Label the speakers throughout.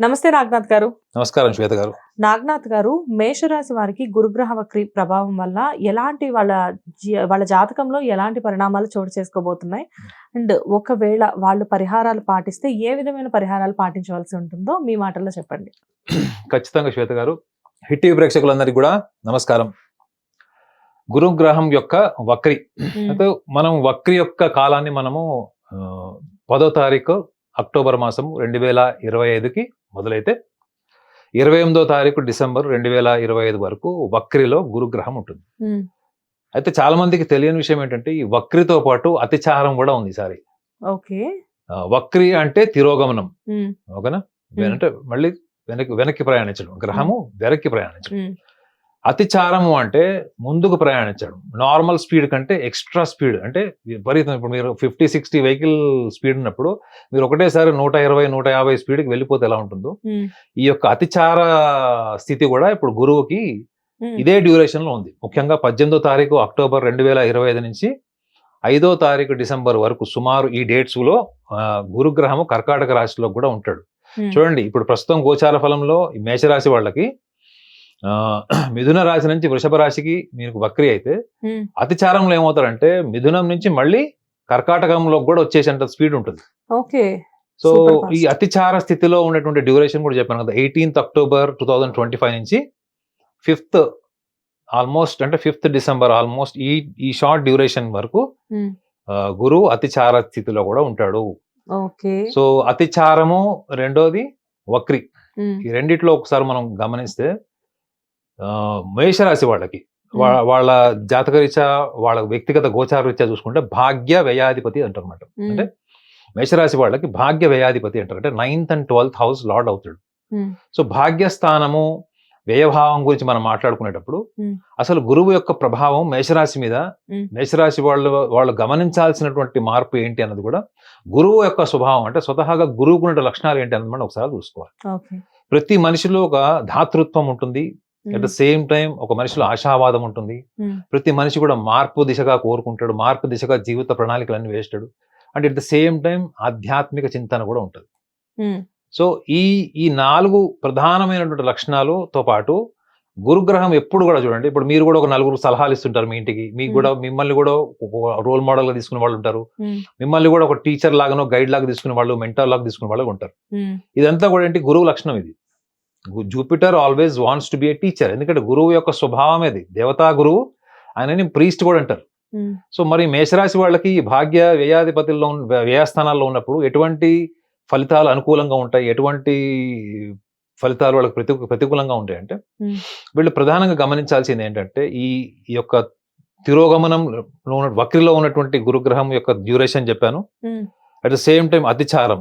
Speaker 1: నమస్తే నాగనాథ్ గారు.
Speaker 2: నమస్కారం శ్వేత గారు.
Speaker 1: నాగనాథ్ గారు మేషరాశి వారికి గురుగ్రహ వక్రి ప్రభావం వల్ల ఎలాంటి వాళ్ళ వాళ్ళ జాతకంలో ఎలాంటి పరిణామాలు చోటు చేసుకోబోతున్నాయి? అండ్ ఒకవేళ వాళ్ళు పరిహారాలు పాటిస్తే ఏ విధమైన పరిహారాలు పాటించవలసి ఉంటుందో మీ మాటల్లో చెప్పండి.
Speaker 2: ఖచ్చితంగా శ్వేత గారు. హిట్ టీవీ ప్రేక్షకులందరికీ కూడా నమస్కారం. గురుగ్రహం యొక్క వక్రి. అయితే మనం వక్రి యొక్క కాలాన్ని మనము పదో తారీఖు అక్టోబర్ మాసం రెండు వేల ఇరవై ఐదుకి మొదలైతే ఇరవై ఎనిమిదో తారీఖు డిసెంబర్ రెండు వేల ఇరవై ఐదు వరకు వక్రిలో గురుగ్రహం ఉంటుంది. అయితే చాలా మందికి తెలియని విషయం ఏంటంటే ఈ వక్రితో పాటు అతిచారం కూడా ఉంది ఈసారి. వక్రి అంటే తిరోగమనం. ఓకేనా? అంటే మళ్ళీ వెనక్కి వెనక్కి ప్రయాణించడం. గ్రహము వెనక్కి ప్రయాణించడం. అతిచారము అంటే ముందుకు ప్రయాణించడం. నార్మల్ స్పీడ్ కంటే ఎక్స్ట్రా స్పీడ్ అంటే విపరీతం. ఇప్పుడు మీరు ఫిఫ్టీ సిక్స్టీ వెహికల్ స్పీడ్ ఉన్నప్పుడు మీరు ఒకటేసారి నూట ఇరవై నూట యాభై స్పీడ్కి వెళ్ళిపోతే ఎలా ఉంటుందో? ఈ యొక్క అతిచార స్థితి కూడా ఇప్పుడు గురువుకి ఇదే డ్యూరేషన్లో ఉంది. ముఖ్యంగా పద్దెనిమిదో తారీఖు అక్టోబర్ రెండు వేల ఇరవై ఐదు నుంచి ఐదో తారీఖు డిసెంబర్ వరకు సుమారు ఈ డేట్స్లో గురుగ్రహము కర్కాటక రాశిలో కూడా ఉంటాడు. చూడండి ఇప్పుడు ప్రస్తుతం గోచార ఫలంలో ఈ మేషరాశి వాళ్ళకి మిథున రాశి నుంచి వృషభ రాశికి మీకు వక్రి అయితే అతిచారంలో ఏమవుతారంటే మిథునం నుంచి మళ్ళీ కర్కాటకంలో కూడా వచ్చేసేంత స్పీడ్ ఉంటుంది.
Speaker 1: ఓకే.
Speaker 2: సో. ఈ అతిచార స్థితిలో ఉన్నటువంటి డ్యూరేషన్ కూడా చెప్పాను కదా eighteenth October two thousand twenty five నుంచి ఫిఫ్త్ ఆల్మోస్ట్ అంటే ఫిఫ్త్ డిసెంబర్ ఆల్మోస్ట్ ఈ ఈ షార్ట్ డ్యూరేషన్ వరకు గురువు అతిచార స్థితిలో కూడా ఉంటాడు. సో అతిచారము రెండోది వక్రి. ఈ రెండిట్లో ఒకసారి మనం గమనిస్తే మేషరాశి వాళ్ళకి. వాళ్ళ జాతకరీత్యా వాళ్ళ వ్యక్తిగత గోచార రీత్యా చూసుకుంటే భాగ్య వ్యయాధిపతి అంటారన్నమాట.
Speaker 1: ఉమ్,
Speaker 2: అంటే మేషరాశి వాళ్ళకి భాగ్య వ్యయాధిపతి అంటారు అంటే ninth and twelfth house lord అవుతాడు. సో భాగ్యస్థానము వ్యయభావం గురించి మనం మాట్లాడుకునేటప్పుడు. అసలు గురువు యొక్క ప్రభావం మేషరాశి మీద. మేషరాశి వాళ్ళు వాళ్ళు గమనించాల్సినటువంటి మార్పు ఏంటి అన్నది కూడా గురువు యొక్క స్వభావం అంటే స్వతహాగా గురువుకు ఉన్న లక్షణాలు ఏంటి అన్నది మనం ఒకసారి చూసుకోవాలి. ప్రతి మనిషిలో ఒక ధాతృత్వం ఉంటుంది అట్ ద సేమ్ టైం ఒక మనిషిలో ఆశావాదం ఉంటుంది.
Speaker 1: ఉమ్,
Speaker 2: ప్రతి మనిషి కూడా మార్పు దిశగా కోరుకుంటాడు. మార్పు దిశగా జీవిత ప్రణాళికలన్నీ వేస్తాడు. And at the same time ఆధ్యాత్మిక చింతన కూడా ఉంటుంది. సో ఈ ఈ నాలుగు ప్రధానమైనటువంటి లక్షణాలతో పాటు గురుగ్రహం ఎప్పుడు కూడా చూడండి. ఇప్పుడు మీరు కూడా ఒక నలుగురు సలహాలు ఇస్తుంటారు మీ ఇంటికి. మీకు కూడా మిమ్మల్ని కూడా రోల్ మోడల్గా తీసుకునే వాళ్ళు ఉంటారు. మిమ్మల్ని కూడా ఒక టీచర్ లాగానో గైడ్ లాగా తీసుకునే వాళ్ళు మెంటర్ లాగా తీసుకునే వాళ్ళు ఉంటారు. ఇదంతా కూడా ఏంటి? గురువు లక్షణం ఇది. Jupiter always wants to be a teacher ఎందుకంటే గురువు యొక్క స్వభావం ఇది దేవతా గురువు ఆయనని ప్రీస్ట్ కూడా అంటారు. సో మరి మేషరాశి వాళ్ళకి ఈ భాగ్య వ్యయాధిపతుల్లో వ్యయస్థానాల్లో ఉన్నప్పుడు ఎటువంటి ఫలితాలు అనుకూలంగా ఉంటాయి? ఎటువంటి ఫలితాలు వాళ్ళకి ప్రతి ప్రతికూలంగా ఉంటాయి అంటే. వీళ్ళు ప్రధానంగా గమనించాల్సింది ఏంటంటే ఈ యొక్క తిరోగమనంలో ఉన్న వక్రిలో ఉన్నటువంటి గురుగ్రహం యొక్క డ్యూరేషన్ చెప్పాను. అట్ ద సేమ్ టైం అతిచారం.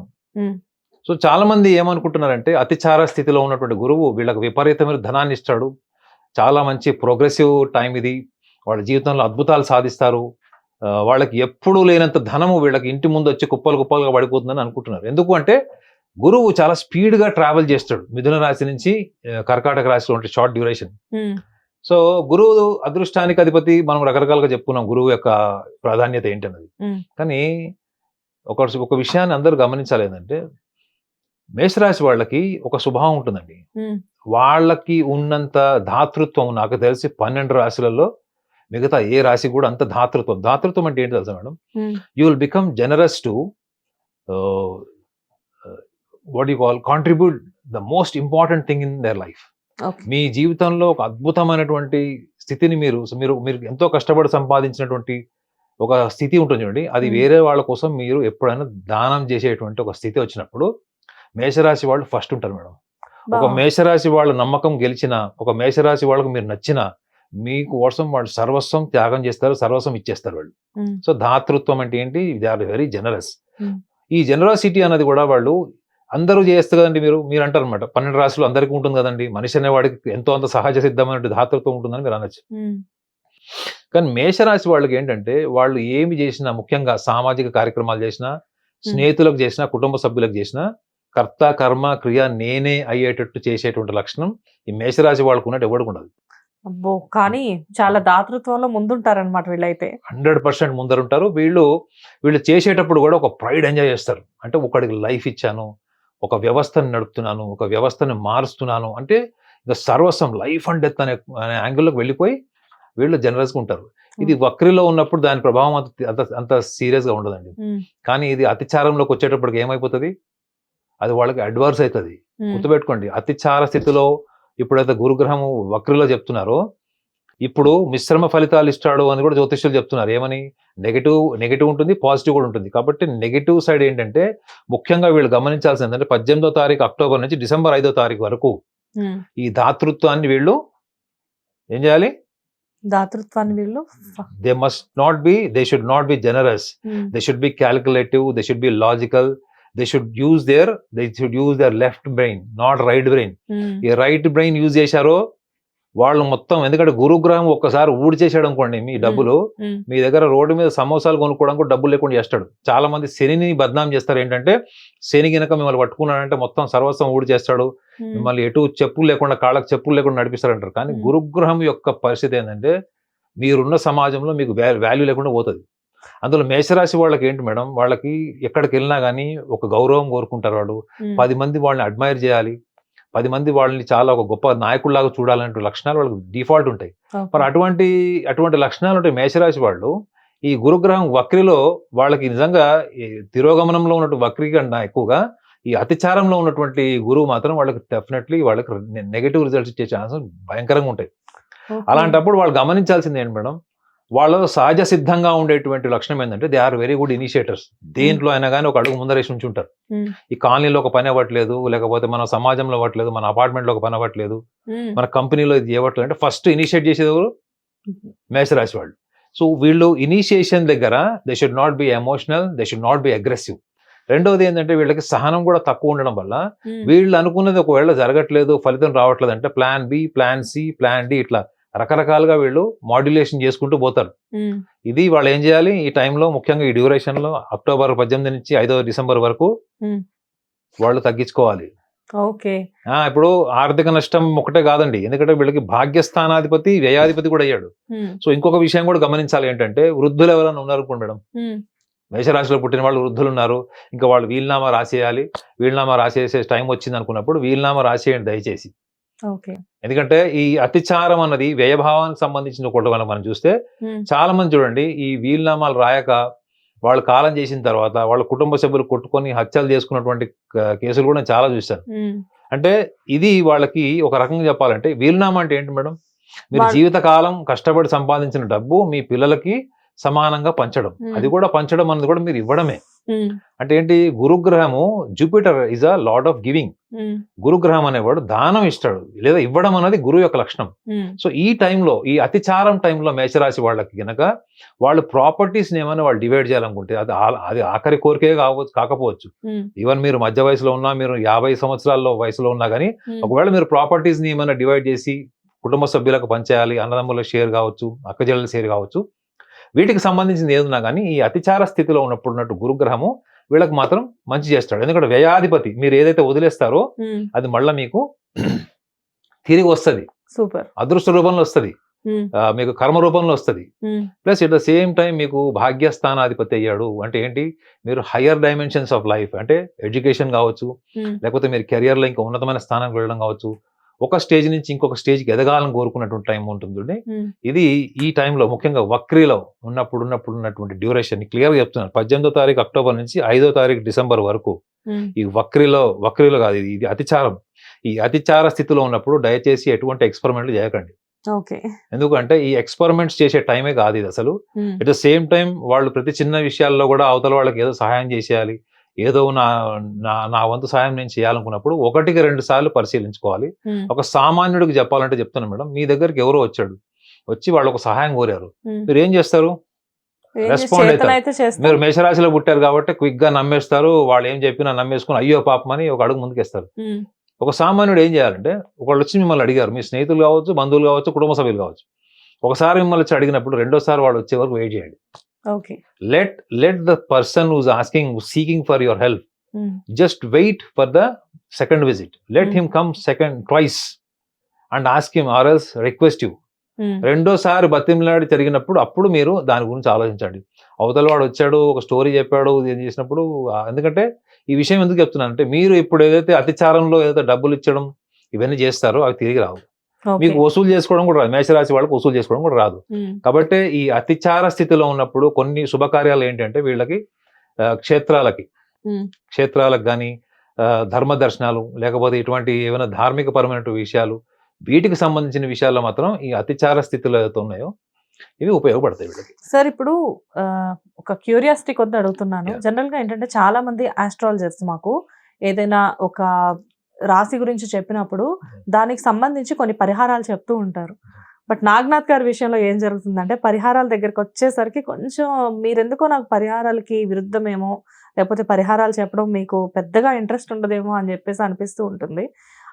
Speaker 2: సో చాలా మంది ఏమనుకుంటున్నారంటే అతిచార స్థితిలో ఉన్నటువంటి గురువు వీళ్ళకి విపరీతమైన ధనాన్ని ఇస్తాడు. చాలా మంచి ప్రోగ్రెసివ్ టైం ఇది. వాళ్ళ జీవితంలో అద్భుతాలు సాధిస్తారు. వాళ్ళకి ఎప్పుడూ లేనంత ధనము వీళ్ళకి ఇంటి ముందు వచ్చి కుప్పలు కుప్పలుగా పడిపోతుందని అనుకుంటున్నారు. ఎందుకు అంటే గురువు చాలా స్పీడ్గా ట్రావెల్ చేస్తాడు. మిథున రాశి నుంచి కర్కాటక రాశిలో ఉంటే షార్ట్ డ్యూరేషన్. సో గురువు అదృష్టానికి అధిపతి మనం రకరకాలుగా చెప్పుకున్నాం గురువు యొక్క ప్రాధాన్యత ఏంటన్నది. కానీ ఒక ఒక విషయాన్ని అందరూ గమనించాలి ఏంటంటే మేషరాశి వాళ్ళకి ఒక స్వభావం ఉంటుందండి. వాళ్ళకి ఉన్నంత ధాతృత్వం నాకు తెలిసి పన్నెండు రాశులలో మిగతా ఏ రాశి కూడా అంత ధాతృత్వం. ధాతృత్వం అంటే ఏంటి తెలుసా madam? You will become generous to what you call contribute the most important thing in their life మీ జీవితంలో ఒక అద్భుతమైనటువంటి స్థితిని మీరు మీరు మీరు ఎంతో కష్టపడి సంపాదించినటువంటి ఒక స్థితి ఉంటుంది చూడండి. అది. వేరే వాళ్ళ కోసం మీరు ఎప్పుడైనా దానం చేసేటువంటి ఒక స్థితి వచ్చినప్పుడు మేషరాశి వాళ్ళు ఫస్ట్ ఉంటారు మేడం. ఒక. మేషరాశి వాళ్ళ నమ్మకం గెలిచిన ఒక మేషరాశి వాళ్ళకు మీరు నచ్చిన మీకు కోసం వాళ్ళు సర్వస్వం త్యాగం చేస్తారు సర్వస్వం ఇచ్చేస్తారు వాళ్ళు. సో దాతృత్వం అంటే ఏంటి? They are very generous. ఈ జనరాసిటీ అన్నది కూడా వాళ్ళు అందరూ చేస్తారు కదండి మీరు మీరు అంటారు అనమాట పన్నెండు రాశులు అందరికీ ఉంటుంది కదండి. మనిషి అనేవాడికి ఎంతో అంత సహజ సిద్ధమైన దాతృత్వం ఉంటుందని మీరు అనొచ్చు. కానీ మేషరాశి వాళ్ళకి ఏంటంటే వాళ్ళు ఏమి చేసినా ముఖ్యంగా సామాజిక కార్యక్రమాలు చేసినా స్నేహితులకు చేసినా కుటుంబ సభ్యులకు చేసినా కర్త కర్మ క్రియ నేనే అయ్యేటట్టు చేసేటువంటి లక్షణం ఈ మేషరాశి వాళ్ళకు ఉన్నట్టు ఎవరికి ఉండదు.
Speaker 1: అబ్బో! కానీ చాలా దాతృత్వంలో ముందుంటారనమాట వీళ్ళైతే.
Speaker 2: హండ్రెడ్ పర్సెంట్ ముందరుంటారు. వీళ్ళు వీళ్ళు చేసేటప్పుడు కూడా ఒక ప్రైడ్ ఎంజాయ్ చేస్తారు. అంటే ఒకడికి లైఫ్ ఇచ్చాను ఒక వ్యవస్థను నడుపుతున్నాను ఒక వ్యవస్థను మారుస్తున్నాను. అంటే ఇక సర్వస్వం లైఫ్ అండ్ డెత్ అనే అనే యాంగిల్లోకి వెళ్ళిపోయి వీళ్ళు జనరల్స్గా ఉంటారు. ఇది వక్రిలో ఉన్నప్పుడు దాని ప్రభావం అంత అంత సీరియస్గా ఉండదండి. కానీ ఇది అతిచారంలోకి వచ్చేటప్పటికి ఏమైపోతుంది? అది వాళ్ళకి అడ్వర్స్ అవుతుంది గుర్తుపెట్టుకోండి అతిచార స్థితిలో ఇప్పుడైతే గురుగ్రహము వక్రిలో చెప్తున్నారో. ఇప్పుడు మిశ్రమ ఫలితాలు ఇస్తాడు అని కూడా జ్యోతిష్యులు చెప్తున్నారు. ఏమని? నెగిటివ్ నెగిటివ్ ఉంటుంది పాజిటివ్ కూడా ఉంటుంది. కాబట్టి నెగిటివ్ సైడ్ ఏంటంటే ముఖ్యంగా వీళ్ళు గమనించాల్సింది ఏంటంటే పద్దెనిమిదో తారీఖు అక్టోబర్ నుంచి డిసెంబర్ ఐదో తారీఖు వరకు. ఈ దాతృత్వాన్ని వీళ్ళు ఏం చేయాలి?
Speaker 1: దాతృత్వాన్ని వీళ్ళు
Speaker 2: they must not be they should not be generous they should be calculative they should be logical they should use their they should use their left brain not right brain ఈ రైట్ బ్రెయిన్ యూజ్ చేశారో వాళ్ళు మొత్తం ఎందుకంటే గురుగ్రహం ఒక్కసారి ఊడి చేసాడు అనుకోండి మీ డబ్బులు
Speaker 1: ఉమ్,
Speaker 2: మీ దగ్గర రోడ్డు మీద సమోసాలు కొనుక్కోవడానికి డబ్బులు లేకుండా చేస్తాడు. చాలా మంది శనిని బద్నాం చేస్తారు. ఏంటంటే శని గినక మిమ్మల్ని పట్టుకున్నాడంటే మొత్తం సర్వస్వం ఊడి చేస్తాడు
Speaker 1: ఉమ్,
Speaker 2: మిమ్మల్ని ఎటు చెప్పులు లేకుండా కాళ్ళకి చెప్పులు లేకుండా నడిపిస్తారంటారు. కానీ
Speaker 1: Hmm.
Speaker 2: గురుగ్రహం యొక్క పరిస్థితి ఏంటంటే మీరున్న సమాజంలో మీకు వాల్యూ లేకుండా పోతుంది. అందులో మేషరాశి వాళ్ళకి ఏంటి మేడం? వాళ్ళకి ఎక్కడికి వెళ్ళినా కానీ ఒక గౌరవం కోరుకుంటారు వాళ్ళు. పది మంది వాళ్ళని అడ్మైర్ చేయాలి. పది మంది వాళ్ళని చాలా ఒక గొప్ప నాయకుల్లాగా చూడాలంటే లక్షణాలు వాళ్ళకి డిఫాల్ట్ ఉంటాయి. మరి అటువంటి అటువంటి లక్షణాలు ఉంటాయి మేషరాశి వాళ్ళు. ఈ గురుగ్రహం వక్రిలో వాళ్ళకి నిజంగా తిరోగమనంలో ఉన్నటువంటి వక్రి కన్నా ఎక్కువగా ఈ అతిచారంలో ఉన్నటువంటి గురువు మాత్రం వాళ్ళకి డెఫినెట్లీ వాళ్ళకి నెగిటివ్ రిజల్ట్స్ ఇచ్చే ఛాన్సెస్ భయంకరంగా ఉంటాయి. అలాంటప్పుడు వాళ్ళు గమనించాల్సింది ఏంటి మేడం? వాళ్ళు సహజ సిద్ధంగా ఉండేటువంటి లక్షణం ఏంటంటే they are very good initiators దేంట్లో అయినా కానీ ఒక అడుగు ముందరేసి ఉంచి ఉంటారు.
Speaker 1: ఉమ్,
Speaker 2: ఈ కాలనీలో ఒక పని అవ్వట్లేదు లేకపోతే మన సమాజంలో అవ్వట్లేదు మన అపార్ట్మెంట్లో ఒక పని అవ్వట్లేదు
Speaker 1: ఉమ్,
Speaker 2: మన కంపెనీలో ఇది ఇవ్వట్లేదు అంటే ఫస్ట్ ఇనిషియేట్ చేసేది ఎవరు? మేషరాశి వాళ్ళు. సో వీళ్ళు ఇనిషియేషన్ దగ్గర they should not be emotional they should not be aggressive రెండవది ఏంటంటే వీళ్ళకి సహనం కూడా తక్కువ ఉండడం వల్ల
Speaker 1: ఉమ్,
Speaker 2: వీళ్ళు అనుకున్నది ఒకవేళ జరగట్లేదు ఫలితం రావట్లేదు అంటే plan B plan C plan D ఇట్లా రకరకాలుగా వీళ్ళు మాడ్యులేషన్ చేసుకుంటూ పోతారు. ఇది వాళ్ళు ఏం చేయాలి? ఈ టైంలో ముఖ్యంగా ఈ డ్యూరేషన్లో అక్టోబర్ పద్దెనిమిది నుంచి ఐదో డిసెంబర్ వరకు. వాళ్ళు తగ్గించుకోవాలి.
Speaker 1: ఓకే.
Speaker 2: ఇప్పుడు ఆర్థిక నష్టం ఒకటే కాదండి. ఎందుకంటే వీళ్ళకి భాగ్యస్థానాధిపతి వ్యయాధిపతి కూడా అయ్యాడు. సో ఇంకొక విషయం కూడా గమనించాలి ఏంటంటే వృద్ధులు ఎవరైనా ఉన్నారు మేడం. మేషరాశిలో పుట్టిన వాళ్ళు వృద్ధులు ఉన్నారు. ఇంకా వాళ్ళు వీలునామా రాసేయాలి. వీలునామా రాసేసే టైం వచ్చింది అనుకున్నప్పుడు వీలునామా రాసేయండి దయచేసి. ఎందుకంటే ఈ అతిచారం అన్నది వ్యయభావానికి సంబంధించిన కనుక మనం చూస్తే చాలా మంది చూడండి ఈ వీలునామాలు రాయక వాళ్ళు కాలం చేసిన తర్వాత వాళ్ళ కుటుంబ సభ్యులు కొట్టుకొని హత్యలు చేసుకున్నటువంటి కేసులు కూడా నేను చాలా చూశాను. అంటే ఇది వాళ్ళకి ఒక రకంగా చెప్పాలంటే వీలునామా అంటే ఏంటి మేడం? మీరు జీవితకాలం కష్టపడి సంపాదించిన డబ్బు మీ పిల్లలకి సమానంగా పంచడం. అది కూడా పంచడం అన్నది కూడా మీరు ఇవ్వడమే. అంటే ఏంటి? గురుగ్రహము Jupiter is a lord of giving గురుగ్రహం అనేవాడు దానం ఇస్తాడు లేదా ఇవ్వడం అనేది గురువు యొక్క లక్షణం. సో ఈ టైంలో ఈ అతిచారం టైంలో మేషరాశి వాళ్ళకి గనక వాళ్ళు ప్రాపర్టీస్ ఏమైనా వాళ్ళు డివైడ్ చేయాలనుకుంటే అది అది ఆఖరి కోరికే కావచ్చు కాకపోవచ్చు. ఈవెన్ మీరు మధ్య వయసులో ఉన్నా మీరు యాభై సంవత్సరాల్లో వయసులో ఉన్నా కానీ ఒకవేళ మీరు ప్రాపర్టీస్ని ఏమైనా డివైడ్ చేసి కుటుంబ సభ్యులకు పంచేయాలి అన్నదమ్ముల షేర్ కావచ్చు అక్కజల్ల షేర్ కావచ్చు వీటికి సంబంధించింది ఏదున్నా కానీ ఈ అతిచార స్థితిలో ఉన్నప్పుడు ఉన్నట్టు గురుగ్రహము వీళ్ళకి మాత్రం మంచి చేస్తాడు. ఎందుకంటే వ్యయాధిపతి మీరు ఏదైతే వదిలేస్తారో అది మళ్ళీ మీకు తిరిగి వస్తుంది.
Speaker 1: సూపర్.
Speaker 2: అదృష్ట రూపంలో వస్తుంది. మీకు కర్మ రూపంలో వస్తుంది. Plus at the same time మీకు భాగ్యస్థానాధిపతి అయ్యాడు అంటే ఏంటి? మీరు హయ్యర్ డైమెన్షన్స్ ఆఫ్ లైఫ్ అంటే ఎడ్యుకేషన్ కావచ్చు లేకపోతే మీరు కెరియర్లో ఇంకా ఉన్నతమైన స్థానానికి వెళ్ళడం కావచ్చు ఒక స్టేజ్ నుంచి ఇంకొక స్టేజ్కి ఎదగాలని కోరుకున్నటువంటి టైం ఉంటుంది ఇది ఈ టైంలో ముఖ్యంగా వక్రీలో ఉన్నప్పుడు ఉన్నప్పుడు ఉన్నటువంటి డ్యూరేషన్ క్లియర్గా చెప్తున్నాను పద్దెనిమిదో తారీఖు అక్టోబర్ నుంచి ఐదో తారీఖు డిసెంబర్ వరకు ఈ వక్రీలో వక్రీలో కాదు ఇది ఇది అతిచారం. ఈ అతిచార స్థితిలో ఉన్నప్పుడు దయచేసి ఎటువంటి ఎక్స్పెరిమెంట్లు చేయకండి. ఎందుకంటే ఈ ఎక్స్పెరిమెంట్స్ చేసే టైమే కాదు ఇది అసలు. ఎట్ ద సేమ్ టైం వాళ్ళు ప్రతి చిన్న విషయాల్లో కూడా అవతల వాళ్ళకి ఏదో సహాయం చేసేయాలి. ఏదో నా నా వంతు సహాయం నేను చేయాలనుకున్నప్పుడు ఒకటికి రెండు సార్లు పరిశీలించుకోవాలి. ఒక సామాన్యుడికి చెప్పాలంటే చెప్తాను మేడం మీ దగ్గరికి ఎవరో వచ్చాడు. వచ్చి వాళ్ళు ఒక సహాయం కోరారు. మీరు ఏం చేస్తారు?
Speaker 1: చేతన
Speaker 2: అవుతారు. మీరు మేషరాశిలో పుట్టారు కాబట్టి క్విక్గా నమ్మేస్తారు. వాళ్ళు ఏం చెప్పినా నమ్మేసుకుని అయ్యో పాపం అని ఒక అడుగు ముందుకేస్తారు. ఒక సామాన్యుడు ఏం చేయాలంటే ఒకళ్ళు వచ్చి మిమ్మల్ని అడిగారు. మీ స్నేహితులు కావచ్చు బంధువులు కావచ్చు కుటుంబ సభ్యులు కావచ్చు. ఒకసారి మిమ్మల్ని వచ్చి అడిగినప్పుడు రెండోసారి వాళ్ళు వచ్చే వరకు వెయిట్ చేయండి.
Speaker 1: Okay.
Speaker 2: Let let the person who's asking seeking for your help
Speaker 1: um,
Speaker 2: just wait for the second visit. Let
Speaker 1: Mm.
Speaker 2: him come second twice and ask him or else request you.
Speaker 1: Um,
Speaker 2: రెండోసారి బతిమలాడి జరిగినప్పుడు అప్పుడు మీరు దాని గురించి ఆలోచించండి. అవతల వాడు వచ్చాడు ఒక స్టోరీ చెప్పాడు ఏం చేసినప్పుడు ఎందుకంటే ఈ విషయం ఎందుకు చెప్తున్నానంటే మీరు ఇప్పుడు ఏదైతే అతిచారంలో ఏదైతే డబ్బులు ఇచ్చడం ఇవన్నీ చేస్తారో అవి తిరిగి రావు. మీకు వసూలు చేసుకోవడం కూడా రాదు. మేషరాశి వాళ్ళకి వసూలు చేసుకోవడం కూడా రాదు. కాబట్టి ఈ అతిచార స్థితిలో ఉన్నప్పుడు కొన్ని శుభకార్యాలు ఏంటంటే వీళ్ళకి క్షేత్రాలకి. క్షేత్రాలకు కానీ ధర్మ దర్శనాలు లేకపోతే ఇటువంటి ఏమైనా ధార్మిక పరమైన విషయాలు వీటికి సంబంధించిన విషయాల్లో మాత్రం ఈ అతిచార స్థితిలో ఏదైతే ఉన్నాయో ఇవి ఉపయోగపడతాయి వీళ్ళకి.
Speaker 1: సార్ ఇప్పుడు ఒక క్యూరియాసిటీ కొద్ది అడుగుతున్నాను.
Speaker 2: Yeah.
Speaker 1: జనరల్గా ఏంటంటే చాలా మంది ఆస్ట్రాలజర్స్ మాకు ఏదైనా ఒక రాశి గురించి చెప్పినప్పుడు దానికి సంబంధించి కొన్ని పరిహారాలు చెప్తూ ఉంటారు. బట్ నాగనాథ్ గారి విషయంలో ఏం జరుగుతుందంటే పరిహారాల దగ్గరికి వచ్చేసరికి కొంచెం మీరెందుకో నాకు పరిహారాలకి విరుద్ధమేమో లేకపోతే పరిహారాలు చెప్పడం మీకు పెద్దగా ఇంట్రెస్ట్ ఉండదేమో అని చెప్పేసి అనిపిస్తూ ఉంటుంది.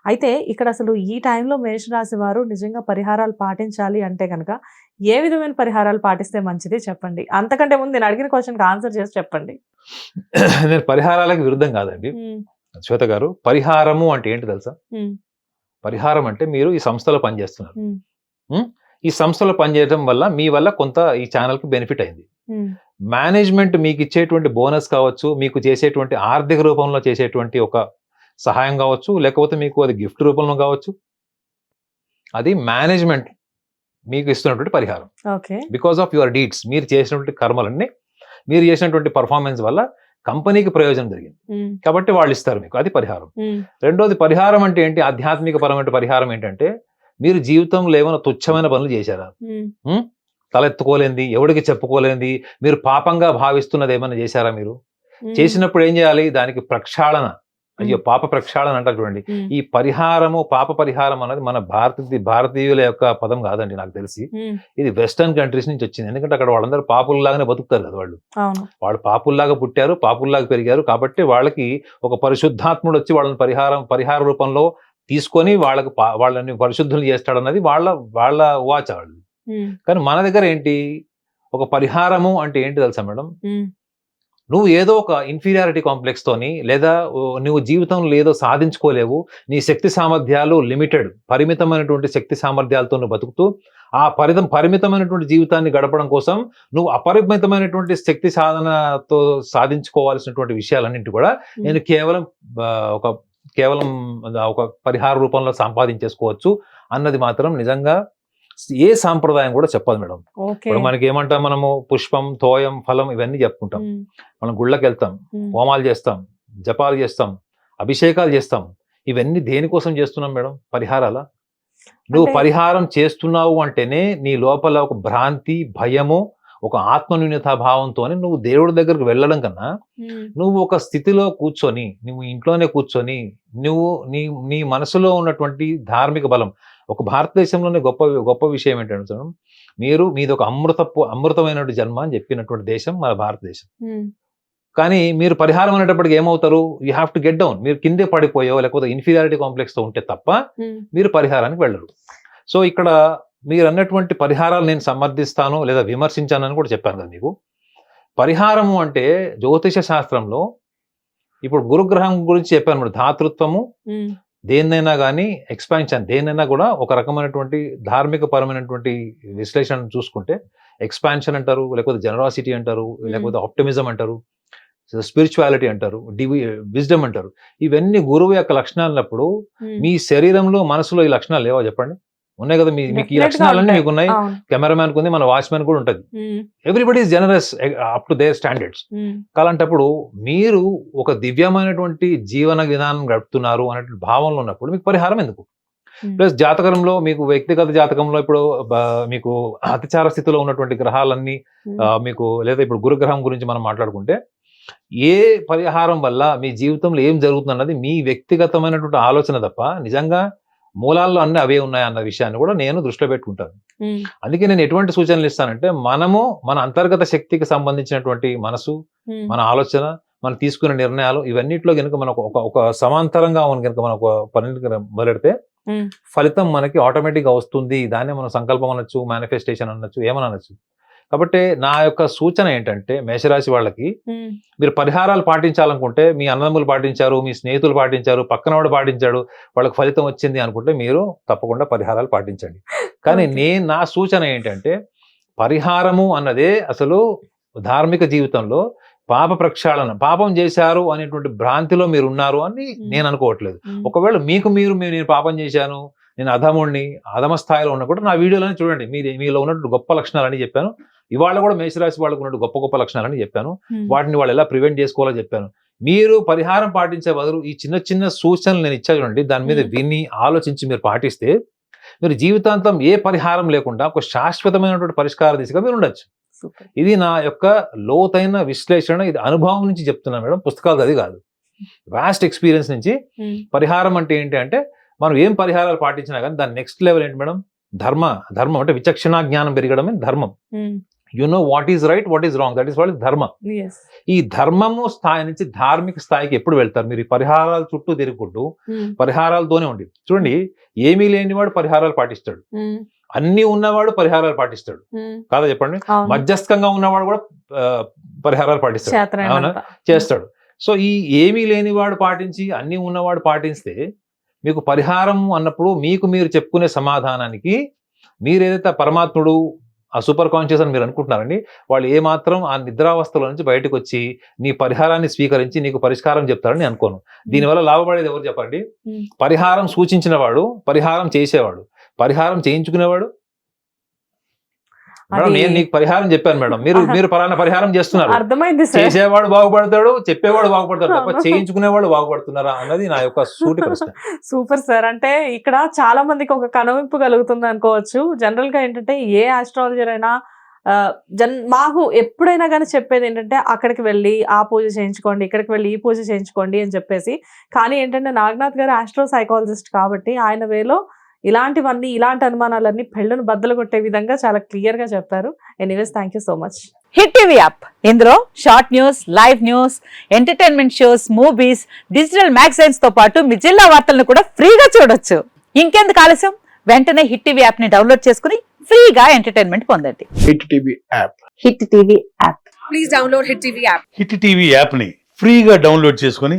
Speaker 1: అయితే ఇక్కడ అసలు ఈ టైంలో మేషరాశి వారు నిజంగా పరిహారాలు పాటించాలి అంటే కనుక ఏ విధమైన పరిహారాలు పాటిస్తే మంచిది చెప్పండి. అంతకంటే ముందు నేను అడిగిన క్వశ్చన్కి ఆన్సర్ చేసి చెప్పండి.
Speaker 2: నేను పరిహారాలకు విరుద్ధం కాదండి. శ్వేత గారు పరిహారము అంటే ఏంటి తెలుసా? పరిహారం అంటే మీరు ఈ సంస్థలో పనిచేస్తున్నారు? ఈ సంస్థలో పనిచేయడం వల్ల మీ వల్ల కొంత ఈ ఛానల్కి బెనిఫిట్ అయింది. మేనేజ్మెంట్ మీకు ఇచ్చేటువంటి బోనస్ కావచ్చు మీకు చేసేటువంటి ఆర్థిక రూపంలో చేసేటువంటి ఒక సహాయం కావచ్చు లేకపోతే మీకు అది గిఫ్ట్ రూపంలో కావచ్చు. అది మేనేజ్మెంట్ మీకు ఇస్తున్నటువంటి పరిహారం. బికాస్ ఆఫ్ యువర్ డీడ్స్ మీరు చేసినటువంటి కర్మలన్నీ మీరు చేసినటువంటి పర్ఫార్మెన్స్ వల్ల కంపెనీకి ప్రయోజనం జరిగింది. కాబట్టి వాళ్ళు ఇస్తారు మీకు. అది పరిహారం. రెండోది పరిహారం అంటే ఏంటి? ఆధ్యాత్మిక పరమైన పరిహారం ఏంటంటే మీరు జీవితంలో ఏమైనా తుచ్చమైన పనులు చేశారా? తలెత్తుకోలేంది ఎవడికి చెప్పుకోలేంది మీరు పాపంగా భావిస్తున్నది ఏమైనా చేశారా మీరు? చేసినప్పుడు ఏం చేయాలి? దానికి ప్రక్షాళన. అయ్యో. పాప ప్రక్షాళన అంటారు చూడండి. ఈ పరిహారము పాప పరిహారం అనేది మన భారత భారతీయుల యొక్క పదం కాదండి నాకు తెలిసి. ఇది వెస్టర్న్ కంట్రీస్ నుంచి వచ్చింది. ఎందుకంటే అక్కడ వాళ్ళందరూ పాపుల్లాగానే బతుకుతారు కదా వాళ్ళు. వాళ్ళు పాపుల్లాగా పుట్టారు పాపుల్లాగా పెరిగారు కాబట్టి వాళ్ళకి ఒక పరిశుద్ధాత్ముడు వచ్చి వాళ్ళని పరిహారం పరిహార రూపంలో తీసుకొని వాళ్ళకి వాళ్ళని పరిశుద్ధులు చేస్తాడన్నది వాళ్ళ వాళ్ళ వాచ వాళ్ళు. కానీ మన దగ్గర ఏంటి? ఒక పరిహారము అంటే ఏంటి తెలుసా మేడం? నువ్వు ఏదో ఒక ఇన్ఫీరియారిటీ కాంప్లెక్స్ తోని లేదా నువ్వు జీవితంలో ఏదో సాధించుకోలేవు నీ శక్తి సామర్థ్యాలు లిమిటెడ్ పరిమితమైనటువంటి శక్తి సామర్థ్యాలతో నువ్వు బతుకుతూ ఆ పరితం పరిమితమైనటువంటి జీవితాన్ని గడపడం కోసం నువ్వు అపరిమితమైనటువంటి శక్తి సాధనతో సాధించుకోవాల్సినటువంటి విషయాలన్నింటి కూడా నేను కేవలం ఒక కేవలం ఒక పరిహార రూపంలో సంపాదించేసుకోవచ్చు అన్నది మాత్రం నిజంగా ఏ సాంప్రదాయం కూడా చెప్పదు మేడం. ఇప్పుడు మనకి ఏమంటాం మనము పుష్పం తోయం ఫలం ఇవన్నీ చెప్పుకుంటాం. మనం గుళ్ళకి వెళ్తాం హోమాలు చేస్తాం జపాలు చేస్తాం అభిషేకాలు చేస్తాం. ఇవన్నీ దేనికోసం చేస్తున్నాం మేడం? పరిహారాల? నువ్వు పరిహారం చేస్తున్నావు అంటేనే నీ లోపల ఒక భ్రాంతి భయము ఒక ఆత్మన్యూన్యతా భావంతో నువ్వు దేవుడి దగ్గరకు వెళ్ళడం కన్నా నువ్వు ఒక స్థితిలో కూర్చొని నువ్వు ఇంట్లోనే కూర్చొని నువ్వు నీ నీ మనసులో ఉన్నటువంటి ధార్మిక బలం ఒక భారతదేశంలోనే గొప్ప గొప్ప విషయం ఏంటంటే చూడండి, మీరు మీది ఒక అమృతపు అమృతమైనటువంటి జన్మ అని చెప్పినటువంటి దేశం మన భారతదేశం. కానీ మీరు పరిహారం అనేటప్పటికి ఏమవుతారు? You have to get down మీరు కిందే పడిపోయో లేకపోతే ఇన్ఫీరియారిటీ కాంప్లెక్స్తో ఉంటే తప్ప మీరు పరిహారానికి వెళ్ళరు. సో ఇక్కడ మీరు అన్నటువంటి పరిహారాలు నేను సమర్థిస్తాను లేదా విమర్శించానని కూడా చెప్పాను కదా మీకు. పరిహారము అంటే జ్యోతిష శాస్త్రంలో ఇప్పుడు గురుగ్రహం గురించి చెప్పాను ధాతృత్వము దేన్నైనా కానీ ఎక్స్పాన్షన్ దేన్నైనా కూడా ఒక రకమైనటువంటి ధార్మిక పరమైనటువంటి విశ్లేషణ చూసుకుంటే ఎక్స్పాన్షన్ అంటారు లేకపోతే జనరాసిటీ అంటారు లేకపోతే ఆప్టిమిజం అంటారు స్పిరిచువాలిటీ అంటారు డివి విజ్డమ్ అంటారు. ఇవన్నీ గురువు యొక్క లక్షణాలప్పుడు
Speaker 1: ఉమ్.
Speaker 2: మీ శరీరంలో మనసులో ఈ లక్షణాలు లేవా చెప్పండి? ఉన్నాయి కదా మీ మీకు ఈ లక్షణాలన్నీ. మీకు ఉన్నాయి కెమెరామ్యాన్ ఉంది మన వాచ్మెన్ కూడా ఉంటుంది. Everybody is generous up to their standards అలాంటప్పుడు మీరు ఒక దివ్యమైనటువంటి జీవన విధానం గడుపుతున్నారు అనే భావంలో ఉన్నప్పుడు మీకు పరిహారం ఎందుకు? ప్లస్ జాతకంలో మీకు వ్యక్తిగత జాతకంలో ఇప్పుడు మీకు అతిచార స్థితిలో ఉన్నటువంటి గ్రహాలన్నీ మీకు లేదా ఇప్పుడు గురుగ్రహం గురించి మనం మాట్లాడుకుంటే ఏ పరిహారం వల్ల మీ జీవితంలో ఏం జరుగుతుంది అన్నది మీ వ్యక్తిగతమైనటువంటి ఆలోచన తప్ప నిజంగా మూలాల్లో అన్ని అవే ఉన్నాయి అన్న విషయాన్ని కూడా నేను దృష్టిలో పెట్టుకుంటాను. అందుకే నేను ఎటువంటి సూచనలు ఇస్తానంటే మనము మన అంతర్గత శక్తికి సంబంధించినటువంటి మనసు మన ఆలోచన మనం తీసుకునే నిర్ణయాలు ఇవన్నిట్లో కనుక మనం ఒక ఒక సమాంతరంగా మనం కనుక మనం ఒక పని మొదలెడితే ఫలితం మనకి ఆటోమేటిక్గా వస్తుంది. దాన్నే మనం సంకల్పం అనొచ్చు మేనిఫెస్టేషన్ అనొచ్చు ఏమని అనొచ్చు? కాబట్టి నా యొక్క సూచన ఏంటంటే మేషరాశి వాళ్ళకి మీరు పరిహారాలు పాటించాలనుకుంటే మీ అన్నదమ్ములు పాటించారు మీ స్నేహితులు పాటించారు పక్కనవాడు పాటించాడు వాళ్ళకి ఫలితం వచ్చింది అనుకుంటే మీరు తప్పకుండా పరిహారాలు పాటించండి. కానీ. నేను నా సూచన ఏంటంటే పరిహారము అన్నదే అసలు ధార్మిక జీవితంలో పాప ప్రక్షాళన పాపం చేశారు అనేటువంటి భ్రాంతిలో మీరు ఉన్నారు అని. నేను అనుకోవట్లేదు. ఒకవేళ మీకు మీరు మీరు నేను పాపం చేశాను నేను అధముణ్ణి అధమ స్థాయిలో ఉన్నా కూడా నా వీడియోలోనే చూడండి. మీ మీలో ఉన్నటువంటి గొప్ప లక్షణాలని చెప్పాను. ఇవాళ కూడా మేషరాశి వాళ్ళకు ఉన్నట్టు గొప్ప గొప్ప లక్షణాలని చెప్పాను. వాటిని వాళ్ళు ఎలా ప్రివెంట్ చేసుకోవాలో చెప్పాను. మీరు పరిహారం పాటించే బదులు ఈ చిన్న చిన్న సూచనలు నేను ఇచ్చా చూడండి దాని మీద. విని ఆలోచించి మీరు పాటిస్తే మీరు జీవితాంతం ఏ పరిహారం లేకుండా ఒక శాశ్వతమైనటువంటి పరిష్కార దిశగా మీరు ఉండొచ్చు. ఇది నా యొక్క లోతైన విశ్లేషణ ఇది అనుభవం నుంచి చెప్తున్నాను మేడం పుస్తకాలు అది కాదు. వాస్ట్ ఎక్స్పీరియన్స్ నుంచి పరిహారం అంటే ఏంటి అంటే మనం ఏం పరిహారాలు పాటించినా కానీ దాని నెక్స్ట్ లెవెల్ ఏంటి మేడం? ధర్మ ధర్మం అంటే విచక్షణ జ్ఞానం పెరగడమే ధర్మం. You know what is right what is wrong that is what is dharma.
Speaker 1: Yes,
Speaker 2: ఈ ధర్మము స్థాయి నుంచి ధార్మిక స్థాయికి ఎప్పుడు వెళ్తారు? మీరు ఈ పరిహారాల చుట్టూ తిరుగుకుంటూ
Speaker 1: ఉమ్,
Speaker 2: పరిహారాలతోనే ఉండి. చూడండి ఏమీ లేనివాడు పరిహారాలు పాటిస్తాడు.
Speaker 1: ఉమ్,
Speaker 2: అన్ని ఉన్నవాడు పరిహారాలు పాటిస్తాడు.
Speaker 1: ఉమ్,
Speaker 2: కాదా చెప్పండి. మధ్యస్థంగా ఉన్నవాడు కూడా పరిహారాలు పాటిస్తాడు. అవునా. చేస్తాడు. సో ఈ ఏమీ లేనివాడు పాటించి అన్ని ఉన్నవాడు పాటిస్తే మీకు పరిహారం అన్నప్పుడు మీకు మీరు చెప్పుకునే సమాధానానికి మీరు ఏదైతే ఆ పరమాత్ముడు ఆ సూపర్ కాన్షియస్ అని మీరు అనుకుంటున్నారండి. వాళ్ళు ఏ మాత్రం ఆ నిద్రావస్థలో నుంచి బయటకు వచ్చి నీ పరిహారాన్ని స్వీకరించి నీకు పరిష్కారం చెప్తారని అనుకోను. దీనివల్ల లాభపడేది ఎవరు చెప్పండి. పరిహారం సూచించిన వాడు పరిహారం చేసేవాడు. పరిహారం చేయించుకునేవాడు నేను నీకు పరిహారం చెప్పాను మేడం. మీరు. మీరు పలానా పరిహారం చేస్తున్నారు.
Speaker 1: అర్థమైంది సార్.
Speaker 2: చేసేవాడు బాగుపడతాడు చెప్పేవాడు బాగుపడతాడు తప్ప. చేయించుకునేవాడు బాగుపడుతున్నారా అన్నది నా యొక్క సూటి ప్రశ్న.
Speaker 1: Super sir. అంటే ఇక్కడ చాలా మందికి ఒక కనువింపు కలుగుతుంది అనుకోవచ్చు. జనరల్గా ఏంటంటే ఏ ఆస్ట్రాలజర్ అయినా జన్ మాకు ఎప్పుడైనా కానీ చెప్పేది ఏంటంటే అక్కడికి వెళ్ళి ఆ పూజ చేయించుకోండి ఇక్కడికి వెళ్ళి ఈ పూజ చేయించుకోండి అని చెప్పేసి. కానీ ఏంటంటే నాగనాథ్ గారు ఆస్ట్రో సైకాలజిస్ట్ కాబట్టి ఆయన వేలో ఇలాంటివన్నీ ఇలాంటి అనుమానాలన్నీ పెళ్ళను బద్దలు కొట్టే విధంగా చాలా క్లియర్గా చెప్పారు. Anyways thank you so much
Speaker 3: Hit TV app. ఇందులో short news live news entertainment shows movies digital మ్యాగజైన్స్తో పాటు మీ జిల్లా వార్తలను కూడా ఫ్రీగా చూడొచ్చు. ఇంకెందుకు ఆలస్యం? వెంటనే హిట్ టీవీ యాప్ని డౌన్లోడ్ చేసుకుని ఫ్రీగా ఎంటర్టైన్మెంట్ పొందండి.
Speaker 4: Hit TV app.
Speaker 3: Hit TV app.
Speaker 5: Please download Hit TV app.
Speaker 6: Hit TV యాప్ని ఫ్రీగా డౌన్లోడ్ చేసుకొని